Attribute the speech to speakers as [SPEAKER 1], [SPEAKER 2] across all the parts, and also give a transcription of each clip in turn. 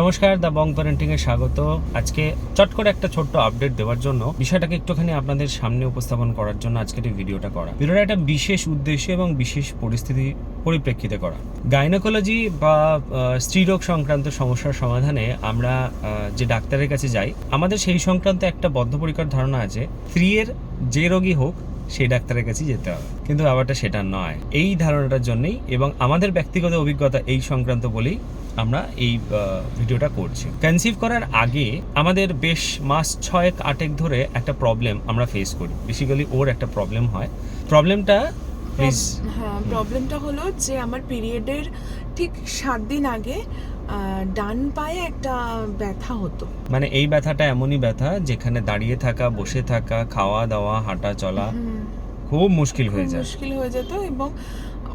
[SPEAKER 1] নমস্কার, the Bong parenting এ স্বাগত। আজকে চট করে একটা ছোট্ট আপডেট দেওয়ার জন্য বিষয়টাকে একটুখানি আপনাদের সামনে উপস্থাপন করার জন্য আজকের এই ভিডিওটা করা। ভিডিওটা একটা বিশেষ উদ্দেশ্যে এবং বিশেষ পরিস্থিতি পরিপ্রেক্ষিতে করা। গাইনোকোলজি বা স্ত্রীরোগ সংক্রান্ত সমস্যার সমাধানে আমরা যে ডাক্তারের কাছে যাই, আমাদের সেই সংক্রান্ত একটা বদ্ধপরিকর ধারণা আছে স্ত্রীর যে রোগী হোক, সেই ডাক্তারের কাছেই যেতে হবে। কিন্তু ব্যাপারটা সেটা নয়। এই ধারণাটার জন্যই এবং আমাদের ব্যক্তিগত অভিজ্ঞতা এই সংক্রান্ত বলেই আমরা এই ভিডিওটা করছি। কনসিভ করার আগে আমাদের বেশ মাস ছয়েক আটেক ধরে একটা প্রবলেম আমরা ফেস করি। বেসিক্যালি ওর একটা প্রবলেম হয়। প্রবলেমটা প্লিজ
[SPEAKER 2] হ্যাঁ প্রবলেমটা হলো যে আমার পিরিয়ডের ঠিক সাত দিন আগে ডান পায়ে একটা ব্যথা হতো।
[SPEAKER 1] মানে এই ব্যথাটা এমনই ব্যথা যেখানে দাঁড়িয়ে থাকা বসে থাকা খাওয়া দাওয়া হাঁটা চলা খুব মুশকিল হয়ে যায়।
[SPEAKER 2] মুশকিল হয়ে যেত এবং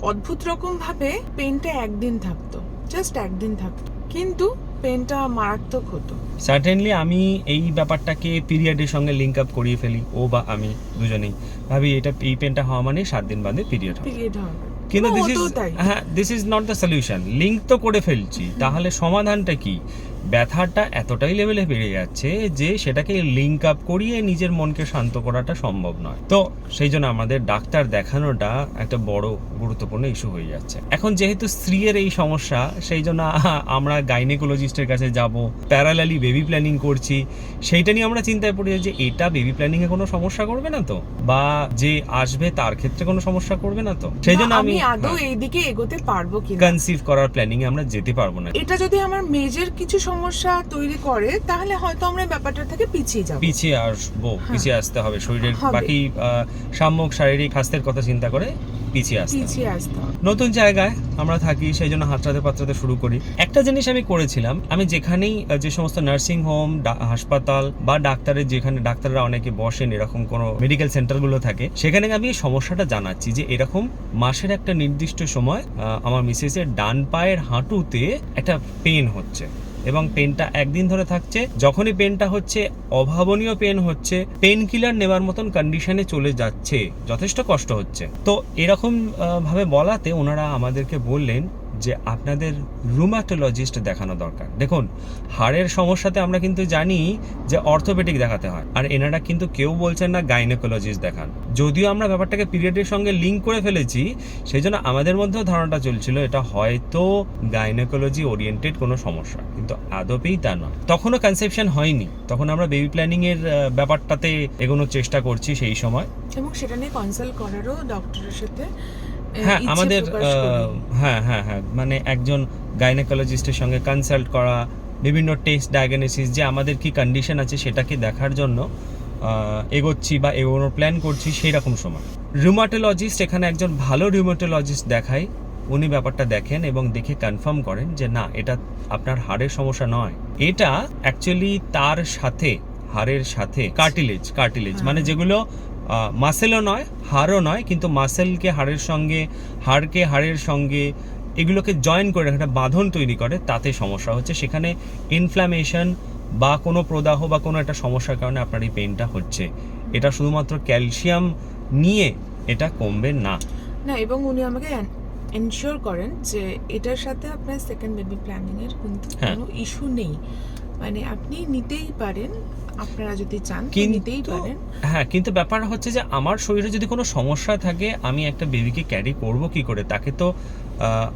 [SPEAKER 2] অদ্ভুত রকম ভাবে পেনটা একদিন থাকতো। জাস্ট একদিন থাকতো। কিন্তু পেনটা মারাত্মক হতো।
[SPEAKER 1] সার্টেনলি আমি এই ব্যাপারটাকে পিরিয়ডের সঙ্গে লিঙ্ক আপ করিয়ে ফেলি ও বা আমি দুজনেই। ভাবি এটা এই পেনটা হওয়া মানে সাত দিন বাদে পিরিয়ড হবে।
[SPEAKER 2] পিরিয়ড হবে।
[SPEAKER 1] কিন্তু দিস ইজ হ্যাঁ this is not the solution link তো করে ফেলছি তাহলে সমাধানটা কি? ব্যথাটা এতটাই লেভেলে বেড়ে যাচ্ছে যে সেটাকে লিঙ্ক আপ করিয়ে নিজের মনকে শান্ত করাটা সম্ভব নয়। তো সেই জন্য আমাদের ডাক্তার দেখানোটা একটা বড় গুরুত্বপূর্ণ ইস্যু হয়ে যাচ্ছে। এখন যেহেতু স্ত্রীর এই সমস্যা সেই জন্য আমরা গাইনেকোলজিস্টের কাছে যাব প্যারালালি বেবি প্ল্যানিং করছি। সেইটা নিয়ে আমরা চিন্তায় পড়ি যে এটা বেবি প্ল্যানিং এ কোনো সমস্যা করবে না তো? বা যে আসবে তার ক্ষেত্রে কোনো সমস্যা করবে না তো? সেই জন্য আমি হ্যাঁ,
[SPEAKER 2] আদৌ এইদিকে এগোতে পারব কি
[SPEAKER 1] কনসিভ করার প্ল্যানিং এ আমরা যেতে পারব না।
[SPEAKER 2] এটা যদি আমার মেজর কিছু সমস্যা তৈরি করে তাহলে হয়তো আমরা ব্যাপারটা থেকে পিছিয়ে যাব।
[SPEAKER 1] পিছিয়ে আসব পিছিয়ে আসতে হবে শরীরের বাকি সাম্যক শারীরিক স্বাস্থ্যের কথা চিন্তা করে পিছিয়ে আসতে
[SPEAKER 2] পিছিয়ে আসতে
[SPEAKER 1] নতুন জায়গায় আমরা থাকি সেই জন্য হাতড়াতে পাত্রাতে শুরু করি। একটা জিনিস আমি করেছিলাম আমি যেখানেই যে সমস্ত নার্সিং হোম হাসপাতাল বা ডাক্তারের যেখানে ডাক্তাররা অনেকে বসেন এরকম কোনো মেডিকেল সেন্টারগুলো থাকে সেখানে আমি এই সমস্যাটা জানাচ্ছি যে এরকম মাসের একটা নির্দিষ্ট সময় আমার মিসেসের ডান পায়ের হাঁটুতে একটা পেন হচ্ছে। এবং পেনটা একদিন ধরে থাকছে। যখনই পেনটা হচ্ছে, অভাবনীয় পেন হচ্ছে পেন কিলার নেবার মতন কন্ডিশনে চলে যাচ্ছে। যথেষ্ট কষ্ট হচ্ছে। তো এরকম ভাবে বলাতে ওনারা আমাদেরকে বললেন যে আপনাদের রুমাটোলজিস্ট দেখানো দরকার। দেখুন, হাড়ের সমস্যাতে আমরা কিন্তু জানি যে অর্থোপেডিক দেখাতে হয়। আর এনারা কিন্তু কেউ বলছেন না গাইনোকোলজিস্ট দেখান। যদিও আমরা ব্যাপারটাকে পিরিয়ডের সঙ্গে লিঙ্ক করে ফেলেছি সেই জন্য আমাদের মধ্যেও ধারণাটা চলছিল, এটা হয়তো গাইনোকোলজি ওরিয়েন্টেড কোনো সমস্যা। কিন্তু আদপেই তা নয়। তখনও কনসেপশন হয়নি। তখন আমরা বেবি প্ল্যানিং এর ব্যাপারটাতে এগোনোর চেষ্টা করছি সেই সময়।
[SPEAKER 2] এবং সেটা নিয়ে কনসাল্ট করারও ডক্টরের সাথে
[SPEAKER 1] হ্যাঁ আমাদের। হ্যাঁ হ্যাঁ হ্যাঁ মানে একজন গাইনোকোলজিস্টের সঙ্গে কনসাল্ট করা বিভিন্ন টেস্ট ডায়াগনোসিস যে আমাদের কি কন্ডিশন আছে সেটাকে দেখার জন্য এগোচ্ছি বা এগোনোর প্ল্যান করছি সেই রকম সময় রিউমাটোলজিস্ট এখানে একজন ভালো রিউমাটোলজিস্ট দেখাই উনি ব্যাপারটা দেখেন এবং দেখে কনফার্ম করেন যে না এটা আপনার হাড়ের সমস্যা নয় এটা অ্যাকচুয়ালি তার সাথে হাড়ের সাথে কার্টিলেজ কার্টিলেজ
[SPEAKER 2] হ্যাঁ।
[SPEAKER 1] মানে যেগুলো মাসেলও নয় হাড়ও নয় কিন্তু মাসেলকে হাড়ের সঙ্গে হাড়কে হাড়ের সঙ্গে এগুলোকে জয়েন করে একটা বাঁধন তৈরি করে তাতে সমস্যা হচ্ছে। সেখানে ইনফ্ল্যামেশন বা কোনো প্রদাহ বা কোনো একটা সমস্যার কারণে আপনার এই পেনটা হচ্ছে। এটা শুধুমাত্র ক্যালসিয়াম নিয়ে এটা কমবে না।
[SPEAKER 2] না এবং উনি আমাকে এনশিওর করেন যে এটার সাথে আপনার সেকেন্ড বেবি প্ল্যানিং এর কিন্তু
[SPEAKER 1] হ্যাঁ।
[SPEAKER 2] কোনো ইস্যু নেই। মানে আপনি নিতেই পারেন আপনারা যদি চান নিতেই পারেন।
[SPEAKER 1] হ্যাঁ কিন্তু ব্যাপার হচ্ছে যে আমার শরীরে যদি কোনো সমস্যা থাকে আমি একটা বেবিকে ক্যারি করব কি করে? তাকে তো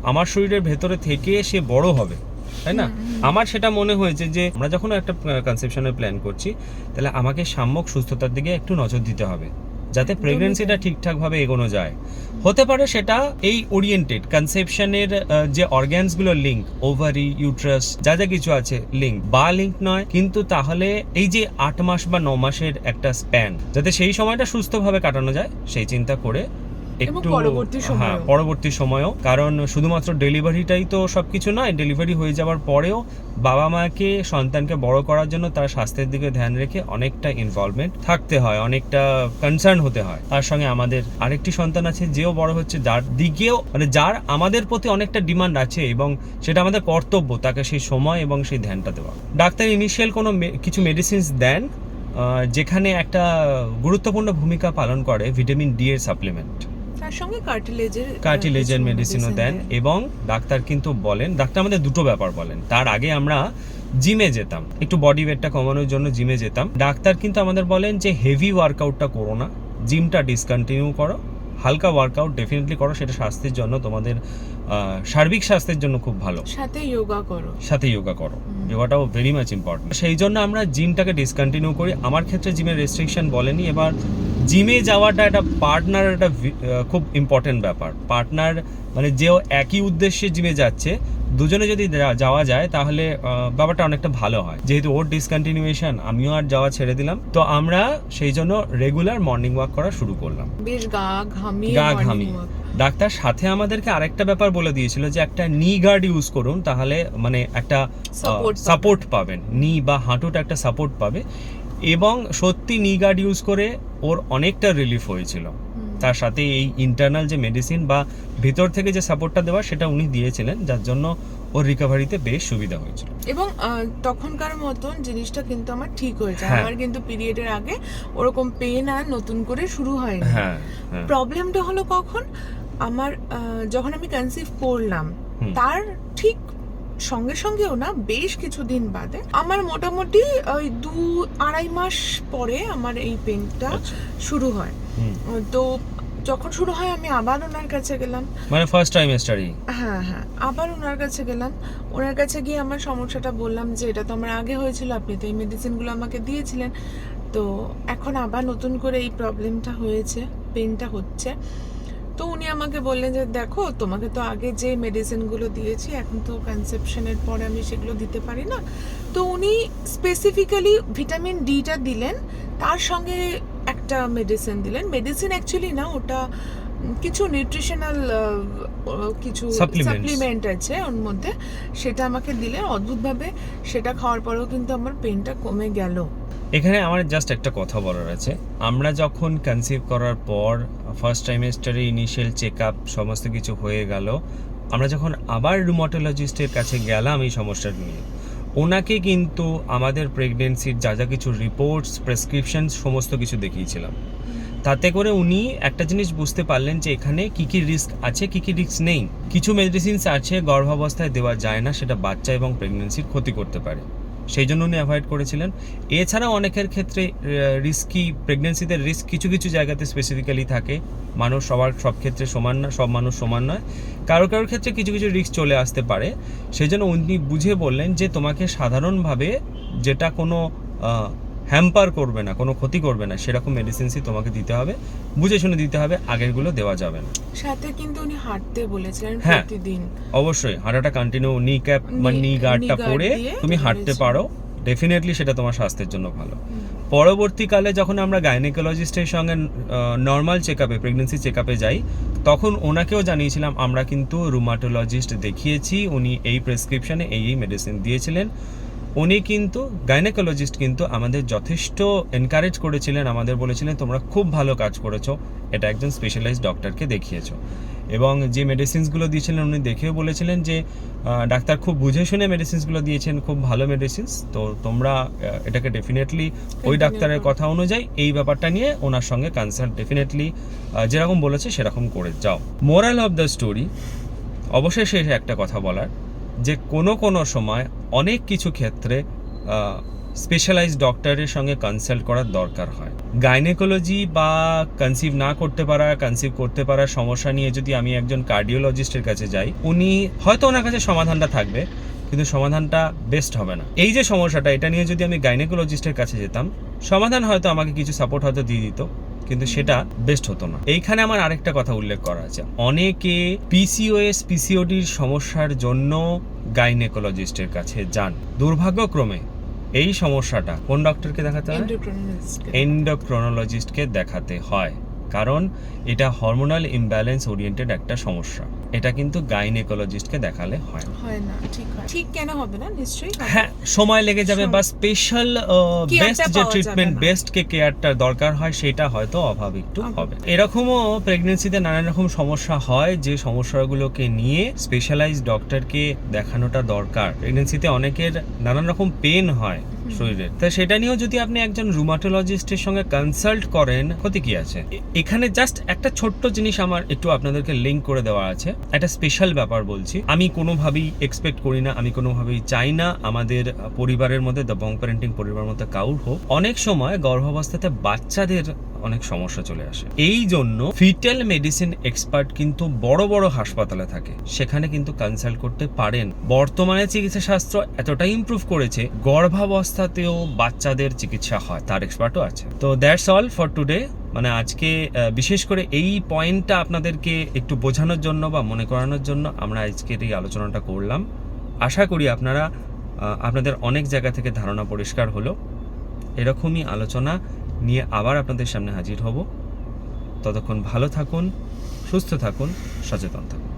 [SPEAKER 1] আমার শরীরের ভেতরে থেকে সে বড় হবে তাই না? আমার সেটা মনে হয়েছে যে আমরা যখন একটা কনসেপশনের প্ল্যান করছি তাহলে আমাকে সাম্যক সুস্থতার দিকে একটু নজর দিতে হবে। যাতে প্রেগনেন্সিটা ঠিকঠাকভাবে এগোনো যায়। হতে পারে সেটা এই ওরিয়েন্টেড কনসেপশনের যে অর্গ্যানসগুলো লিঙ্ক ওভারি ইউট্রাস যা যা কিছু আছে লিঙ্ক বা লিঙ্ক নয়, কিন্তু তাহলে এই যে আট মাস বা ন মাসের একটা স্প্যান যাতে সেই সময়টা সুস্থভাবে কাটানো যায়, সেই চিন্তা করে একটু
[SPEAKER 2] পরবর্তী
[SPEAKER 1] হ্যাঁ পরবর্তী সময়েও। কারণ শুধুমাত্র ডেলিভারিটাই তো সবকিছু নয় ডেলিভারি হয়ে যাওয়ার পরেও বাবা মাকে সন্তানকে বড় করার জন্য তার স্বাস্থ্যের দিকে ধ্যান রেখে অনেকটা ইনভলভমেন্ট থাকতে হয় অনেকটা কনসার্ন হতে হয়। তার সঙ্গে আমাদের আরেকটি সন্তান আছে যেও বড় হচ্ছে যার দিকেও মানে যার আমাদের প্রতি অনেকটা ডিমান্ড আছে এবং সেটা আমাদের কর্তব্য তাকে সেই সময় এবং সেই ধ্যানটা দেওয়া। ডাক্তার ইনিশিয়াল কোনো কিছু মেডিসিনস দেন যেখানে একটা গুরুত্বপূর্ণ ভূমিকা পালন করে ভিটামিন ডি এর সাপ্লিমেন্ট
[SPEAKER 2] তার সঙ্গে কার্টিলেজের
[SPEAKER 1] কার্টিলেজের মেডিসিনও দেন এবং ডাক্তার কিন্তু বলেন ডাক্তার আমাদের দুটো ব্যাপার বলেন। তার আগে আমরা জিমে যেতাম। একটু বডি ওয়েটটা কমানোর জন্য জিমে যেতাম। ডাক্তার কিন্তু আমাদের বলেন যে হেভি ওয়ার্কআউটটা করো না। জিমটা ডিসকন্টিনিউ করো। হালকা ওয়ার্কআউট ডেফিনেটলি করো। সেটা স্বাস্থ্যের জন্য তোমাদের সার্বিক স্বাস্থ্যের জন্য খুব ভালো।
[SPEAKER 2] সাথে যোগা করো।
[SPEAKER 1] সাথে যোগা করো। যোগাটাও ভেরি মাচ ইম্পর্টেন্ট সেই জন্য আমরা জিমটাকে ডিসকন্টিনিউ করি। আমার ক্ষেত্রে জিমের রেস্ট্রিকশন বলেনি। এবার জিমে যাওয়াটা একটা পার্টনার একটা খুব ইম্পর্টেন্ট ব্যাপার। পার্টনার মানে যেও একই উদ্দেশ্যে জিমে যাচ্ছে দুজনে যদি যাওয়া যায় তাহলে ব্যাপারটা অনেকটা ভালো হয়। যেহেতু ওর ডিসকন্টিনিউয়েশন আমিও আর যাওয়া ছেড়ে দিলাম। তো আমরা সেই জন্য রেগুলার মর্নিং ওয়াক করা শুরু করলাম।
[SPEAKER 2] বেশ গা ঘামি
[SPEAKER 1] গা ডাক্তার সাথে আমাদেরকে আরেকটা ব্যাপার বলে দিয়েছিল যে একটা নি গার্ড ইউজ করুন তাহলে মানে একটা সাপোর্ট পাবেন। নি বা হাঁটুটা একটা সাপোর্ট পাবে। এবং সত্যি নি গার্ড ইউজ করে ওর অনেকটা রিলিফ হয়েছিল। তার সাথে এই ইন্টারনাল যে মেডিসিন বা ভেতর থেকে যে সাপোর্টটা দেওয়া সেটা উনি দিয়েছিলেন যার জন্য ওর রিকভারিতে বেশ সুবিধা হয়েছিল।
[SPEAKER 2] এবং তখনকার মতন জিনিসটা কিন্তু আমার ঠিক হয়েছে।
[SPEAKER 1] হ্যাঁ।
[SPEAKER 2] আমার কিন্তু পিরিয়ডের আগে ওরকম পেন আর নতুন করে শুরু হয়নি।
[SPEAKER 1] হ্যাঁ হ্যাঁ।
[SPEAKER 2] প্রবলেমটা হলো কখন? আমার যখন আমি কনসিভ করলাম তার ঠিক সঙ্গে সঙ্গেও না বেশ কিছুদিন বাদে আমার মোটামুটি ওই দু আড়াই মাস পরে আমার এই পেনটা
[SPEAKER 1] আচ্ছা।
[SPEAKER 2] শুরু হয়। তো যখন শুরু হয় আমি আবার ওনার কাছে গেলাম।
[SPEAKER 1] মানে ফার্স্ট টাইমেস্টারই
[SPEAKER 2] হ্যাঁ হ্যাঁ আবার ওনার কাছে গেলাম। ওনার কাছে গিয়ে আমার সমস্যাটা বললাম যে এটা তো আমার আগে হয়েছিল আপনি তো এই মেডিসিনগুলো আমাকে দিয়েছিলেন। তো এখন আবার নতুন করে এই প্রবলেমটা হয়েছে পেনটা হচ্ছে। তো উনি আমাকে বললেন যে দেখো তোমাকে তো আগে যে মেডিসিনগুলো দিয়েছি এখন তো কনসেপশনের পরে আমি সেগুলো দিতে পারি না। তো উনি স্পেসিফিক্যালি ভিটামিন ডিটা দিলেন তার সঙ্গে একটা মেডিসিন দিলেন। মেডিসিন অ্যাকচুয়ালি না ওটা কিছু নিউট্রিশনাল কিছু সাপ্লিমেন্ট আছে ওর মধ্যে। সেটা আমাকে দিলে অদ্ভুতভাবে সেটা খাওয়ার পরেও কিন্তু আমার পেনটা কমে গেল।
[SPEAKER 1] এখানে আমার জাস্ট একটা কথা বলার আছে। আমরা যখন কনসিভ করার পর ফার্স্ট ট্রাইমেস্টারে ইনিশিয়াল চেক আপ সমস্ত কিছু হয়ে গেল, আমরা যখন আবার রুমাটোলজিস্টের কাছে গেলাম এই সমস্যাটা নিয়ে, ওনাকে কিন্তু আমাদের প্রেগনেন্সির যা যা কিছু রিপোর্টস প্রেসক্রিপশন সমস্ত কিছু দেখিয়েছিলাম। তাতে করে উনি একটা জিনিস বুঝতে পারলেন যে এখানে কি কি রিস্ক আছে, কি কি রিস্ক নেই। কিছু মেডিসিনস আছে, গর্ভাবস্থায় দেওয়া যায় না, সেটা বাচ্চা এবং প্রেগনেন্সির ক্ষতি করতে পারে। সেই জন্য উনি অ্যাভয়েড করেছিলেন। এছাড়াও অনেকের ক্ষেত্রে রিস্কি প্রেগনেন্সিতে রিস্ক কিছু কিছু জায়গাতে স্পেসিফিক্যালি থাকে। মানুষ সবার সব ক্ষেত্রে সমান না, সব মানুষ সমান নয়। কারও কারোর ক্ষেত্রে কিছু কিছু রিস্ক চলে আসতে পারে। সেই জন্য উনি বুঝে বললেন যে তোমাকে সাধারণভাবে যেটা কোনো হ্যাম্পার করবে না কোনো ক্ষতি করবে না সেরকম মেডিসিনসই তোমাকে দিতে হবে বুঝে শুনে দিতে হবে আগেরগুলো দেওয়া যাবে না।
[SPEAKER 2] সাথে কিন্তু উনি হাঁটতে বলেছিলেন
[SPEAKER 1] হ্যাঁ।
[SPEAKER 2] প্রতিদিন।
[SPEAKER 1] অবশ্যই হাঁটাটা কন্টিনিউ নি ক্যাপ বা নি গার্ডটা পরে তুমি হাঁটতে পারো ডেফিনেটলি সেটা তোমার স্বাস্থ্যের জন্য ভালো। পরবর্তীকালে যখন আমরা গাইনিকোলজিস্টের সঙ্গে নর্মাল চেক আপে প্রেগনেন্সি চেক আপে যাই তখন ওনাকেও জানিয়েছিলাম আমরা কিন্তু রুমাটোলজিস্ট দেখিয়েছি উনি এই প্রেসক্রিপশানে এই এই মেডিসিন দিয়েছিলেন। উনি কিন্তু গাইনেকোলজিস্ট কিন্তু আমাদের যথেষ্ট এনকারেজ করেছিলেন আমাদের বলেছিলেন তোমরা খুব ভালো কাজ করেছ এটা একজন স্পেশালাইজ ডক্টরকে দেখিয়েছো। এবং যে মেডিসিনসগুলো দিয়েছিলেন উনি দেখেও বলেছিলেন যে ডাক্তার খুব বুঝে শুনে মেডিসিনসগুলো দিয়েছেন খুব ভালো মেডিসিনস তো তোমরা এটাকে ডেফিনেটলি ওই ডাক্তারের কথা অনুযায়ী এই ব্যাপারটা নিয়ে ওনার সঙ্গে কনসাল্ট ডেফিনেটলি যেরকম বলেছে সেরকম করে যাও। মোরাল অফ দ্য স্টোরি অবশেষে একটা কথা বলার যে কোনো কোনো সময় অনেক কিছু ক্ষেত্রে স্পেশালাইজড ডক্টরের সঙ্গে কনসাল্ট করার দরকার হয়। গাইনেকোলজি বা কনসিভ না করতে পারা কনসিভ করতে পারার সমস্যা নিয়ে যদি আমি একজন কার্ডিওলজিস্টের কাছে যাই, উনি হয়তো ওনার কাছে সমাধানটা থাকবে, কিন্তু সমাধানটা বেস্ট হবে না। এই যে সমস্যাটা, এটা নিয়ে যদি আমি গাইনেকোলজিস্টের কাছে যেতাম, সমাধান হয়তো আমাকে কিছু সাপোর্ট হয়তো দিয়ে দিত। কিন্তু সেটা বেস্ট হতো না। এইখানে আমার আরেকটা কথা উল্লেখ করা আছে। অনেকে পিসিওএস পিসিওডির সমস্যার জন্য গাইনেকোলজিস্টের কাছে যান। দুর্ভাগ্যক্রমে এই সমস্যাটা কোন ডক্টরকে দেখাতে হয়? এন্ডোক্রোনোলজিস্টকে দেখাতে হয়। কারণ এটা হরমোনাল ইমব্যালেন্স ওরিয়েন্টেড একটা সমস্যা। এটা কিন্তু গাইনেকোলজিস্টকে দেখালে হয় না।
[SPEAKER 2] হয় না ঠিক হয়। ঠিক কেন হবে না নিশ্চয়ই
[SPEAKER 1] হ্যাঁ সময় লেগে যাবে বা স্পেশাল বেস্ট যে ট্রিটমেন্ট। বেস্ট কে কেয়ারটা দরকার হয় সেটা হয়তো অভাব একটু হবে। এরকমও প্রেগনেন্সিতে নানান রকম সমস্যা হয় যে সমস্যাগুলোকে নিয়ে স্পেশালাইজ ডক্টরকে দেখানোটা দরকার। প্রেগনেন্সিতে অনেকের নানান রকম পেন হয় শরীরের তা সেটা নিয়েও যদি আপনি একজন রুমাটোলজিস্টের সঙ্গে কনসাল্ট করেন ক্ষতি কি আছে? এখানে জাস্ট একটা ছোট্ট জিনিস আমার একটু আপনাদেরকে লিঙ্ক করে দেওয়া আছে। একটা স্পেশাল ব্যাপার বলছি। আমি কোনোভাবেই এক্সপেক্ট করি না, আমি কোনোভাবেই চাই না। আমাদের পরিবারের মধ্যে দ্য বং প্যারেন্টিং পরিবারের মধ্যে কাউর হোক, অনেক সময় গর্ভাবস্থাতে বাচ্চাদের অনেক সমস্যা চলে আসে। এই জন্য ফিটেল মেডিসিন এক্সপার্ট কিন্তু বড় বড় হাসপাতালে থাকে। সেখানে কিন্তু কনসাল্ট করতে পারেন। বর্তমানে চিকিৎসা শাস্ত্র এতটাই ইমপ্রুভ করেছে, গর্ভাবস্থাতেও বাচ্চাদের চিকিৎসা হয়, তার এক্সপার্টও আছে। তো দ্যাটস অল ফর টুডে মানে আজকে বিশেষ করে এই পয়েন্টটা আপনাদেরকে একটু বোঝানোর জন্য বা মনে করানোর জন্য আমরা আজকের এই আলোচনাটা করলাম। আশা করি আপনারা আপনাদের অনেক জায়গা থেকে ধারণা পরিষ্কার হলো। এরকমই আলোচনা নিয়ে আবার আপনাদের সামনে হাজির হব। ততক্ষণ ভালো থাকুন, সুস্থ থাকুন, সচেতন থাকুন।